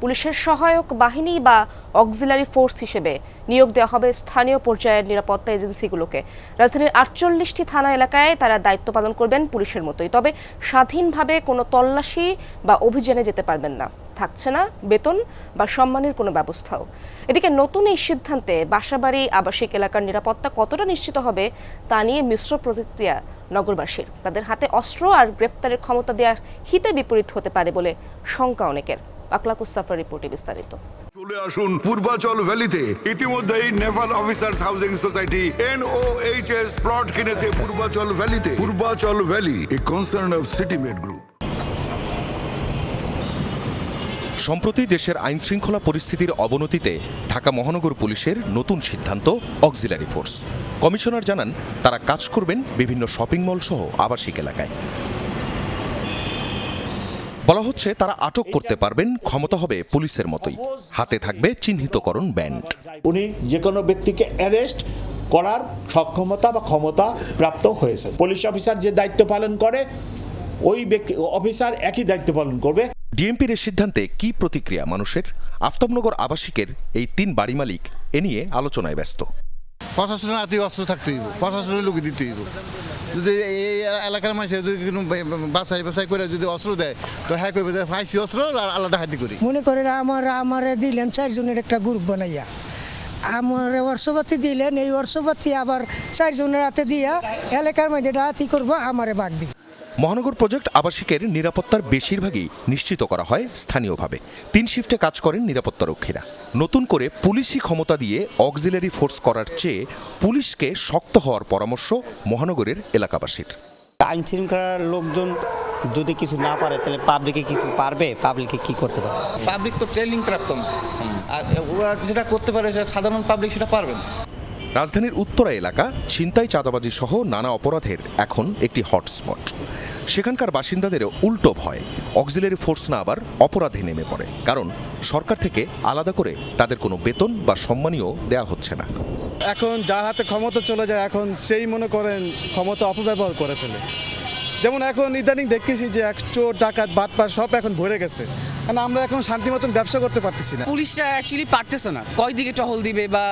পুলিশের সহায়ক বাহিনী বা অক্সিলারি ফোর্স হিসেবে নিয়োগ দেওয়া হবে স্থানীয় পর্যায়ের নিরাপত্তা এজেন্সিগুলোকে। রাজধানীর আটচল্লিশটি থানা এলাকায় তারা দায়িত্ব পালন করবেন পুলিশের মতোই। তবে স্বাধীনভাবে কোনো তল্লাশি বা অভিযানে যেতে পারবেন না। থাকছে না বেতন বা সম্মানের কোনো ব্যবস্থাও। এদিকে নতুন এই সিদ্ধান্তে বাসাবাড়ি আবাসিক এলাকার নিরাপত্তা কতটা নিশ্চিত হবে তা নিয়ে মিশ্র প্রতিক্রিয়া নগরবাসীর। তাদের হাতে অস্ত্র আর গ্রেপ্তারের ক্ষমতা দেওয়া হিতে বিপরীত হতে পারে বলে শঙ্কা অনেকের। আকলাকুস সাফার রিপোর্টে বিস্তারিত। চলে আসুন পূর্বাচল ভ্যালিতে। ইতিমধ্যেই naval officers housing society NOHS plot কিনেছে Purbachal ভ্যালিতে। Purbachal valley a concern of Citymate group সম্প্রতি দেশের আইন শৃঙ্খলা পরিস্থিতির অবনতিতে ঢাকা মহানগর পুলিশের নতুন সিদ্ধান্ত অক্সিলারি ফোর্স কমিশনার জানান তারা কাজ করবেন বিভিন্ন শপিং মল সহ আবাসিক এলাকায়। বলা হচ্ছে তারা আটক করতে পারবেন ক্ষমতা হবে পুলিশের মতোই। হাতে থাকবে চিহ্নিতকরণ ব্যান্ড। উনি যে কোনো ব্যক্তিকে অ্যারেস্ট করার সক্ষমতা বা ক্ষমতা প্রাপ্ত হয়েছে। পুলিশ অফিসার যে দায়িত্ব পালন করে ওই ব্যক্তি অফিসার একই দায়িত্ব পালন করবে। ডিএমপির এই সিদ্ধান্তে কি প্রতিক্রিয়া মানুষের? আফতাবনগর আবাসিকের এই তিন বাড়ি মালিক এ নিয়ে আলোচনায় ব্যস্ত। প্রশাসনের হাতে অস্ত্র থাকতে হইব। প্রশাসনের লোক দিতে হইব। যদি এই এলাকার মানুষের যদি কোনো বাসাই বাসাই করে যদি অস্ত্র দেয়, তো হ্যাঁ করবে যে ফাইসি অস্ত্র আলাদা হাতি করি। মনে করেন আমার, আমারে দিলেন চারজনের একটা গ্রুপ বানাইয়া। আমার অর্শপাতি দিলেন, এই অর্শপাতি আবার চারজনের হাতে দিয়া এলাকার মধ্যে হাতি করব? আমারে বাঘ দিব। মহানগর প্রজেক্ট আবাসিকের নিরাপত্তার বেশিরভাগই নিশ্চিত করা হয় স্থানীয়ভাবে। তিন শিফটে কাজ করেন নিরাপত্তারক্ষীরা নতুন করে পুলিশি ক্ষমতা দিয়ে অক্সিলারি ফোর্স করার চেয়ে পুলিশকে শক্ত হওয়ার পরামর্শ মহানগরের এলাকাবাসীর। আইন শৃঙ্খলার লোকজন যদি কিছু না পারে তাহলে পাবলিকে কিছু পারবে? পাবলিকে কি করতে পারবে? পাবলিক তো ট্রেনিং প্রাপ্ত না। আর ওরা যেটা করতে পারে সেটা সাধারণ পাবলিক সেটা পারবে না। রাজধানীর উত্তরা এলাকা ছিনতাই চাঁদাবাজি সহ নানা অপরাধের এখন একটি হটস্পট সেখানকার বাসিন্দাদের উল্টো ভয়। অক্সিলারি ফোর্স না আবার অপরাধে নেমে পড়ে, কারণ সরকার থেকে আলাদা করে তাদের কোনো বেতন বা সম্মানীয় দেওয়া হচ্ছে না। এখন যার হাতে ক্ষমতা চলে যায়, এখন সেই মনে করেন ক্ষমতা অপব্যবহার করে ফেলে। যেমন এখন ইদানিং দেখতেছি যে এক চোর, ডাকাত, বাটপার সব এখন ভরে গেছে। কারণ আমরা এখন শান্তি মতন ব্যবসা করতে পারতেছি না। পুলিশরা অ্যাকচুয়ালি পারতেছে না। কয় দিকে টহল দিবে বা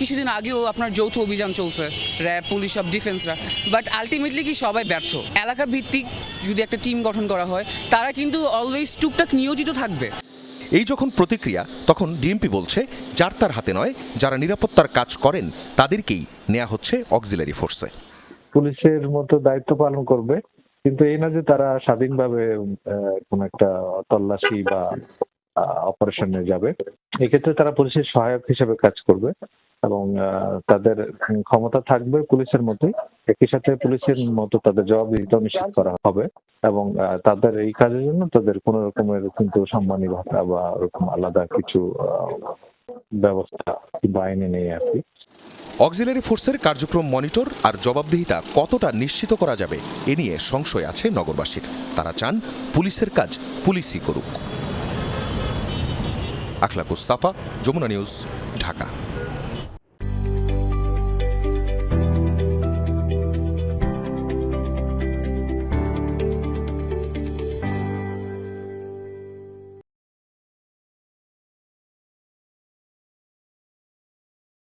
কিছুদিন আগেও আপনার যৌথ অভিযান চলছে র্যাব পুলিশ সব ডিফেন্সরা। বাট আলটিমেটলি কি সবাই ব্যর্থ? এলাকা ভিত্তিক যদি একটা টিম গঠন করা হয় তারা কিন্তু অলওয়েজ টুকটাক নিয়োজিত থাকবে। এই যখন প্রতিক্রিয়া তখন ডিএমপি বলছে যার তার হাতে নয় যারা নিরাপত্তার কাজ করেন তাদেরকেই নেওয়া হচ্ছে অক্সিলারি ফোর্সে পুলিশের মতো দায়িত্ব পালন করবে। কিন্তু এই না যে তারা স্বাধীনভাবে কোন একটা তল্লাশি বা অপারেশনে যাবে, এক্ষেত্রে তারা পুলিশের সহায়ক হিসেবে কাজ করবে এবং তাদের ক্ষমতা থাকবে পুলিশের মতোই। একই সাথে পুলিশের মতো তাদের জবাবদিহিতা নিশ্চিত করা হবে এবং তাদের এই কাজের জন্য তাদের কোন রকমের কিন্তু সম্মানী ভাতা বা ওরকম আলাদা কিছু ব্যবস্থা বা আইনে নেই আর কি। অক্সিলারি ফোর্সের কার্যক্রম মনিটর আর জবাবদিহিতা কতটা নিশ্চিত করা যাবে, এ নিয়ে সংশয় আছে নগরবাসীর। তারা চান পুলিশের কাজ পুলিশই করুক। আখলাকুস সাফা, যমুনা নিউজ, ঢাকা।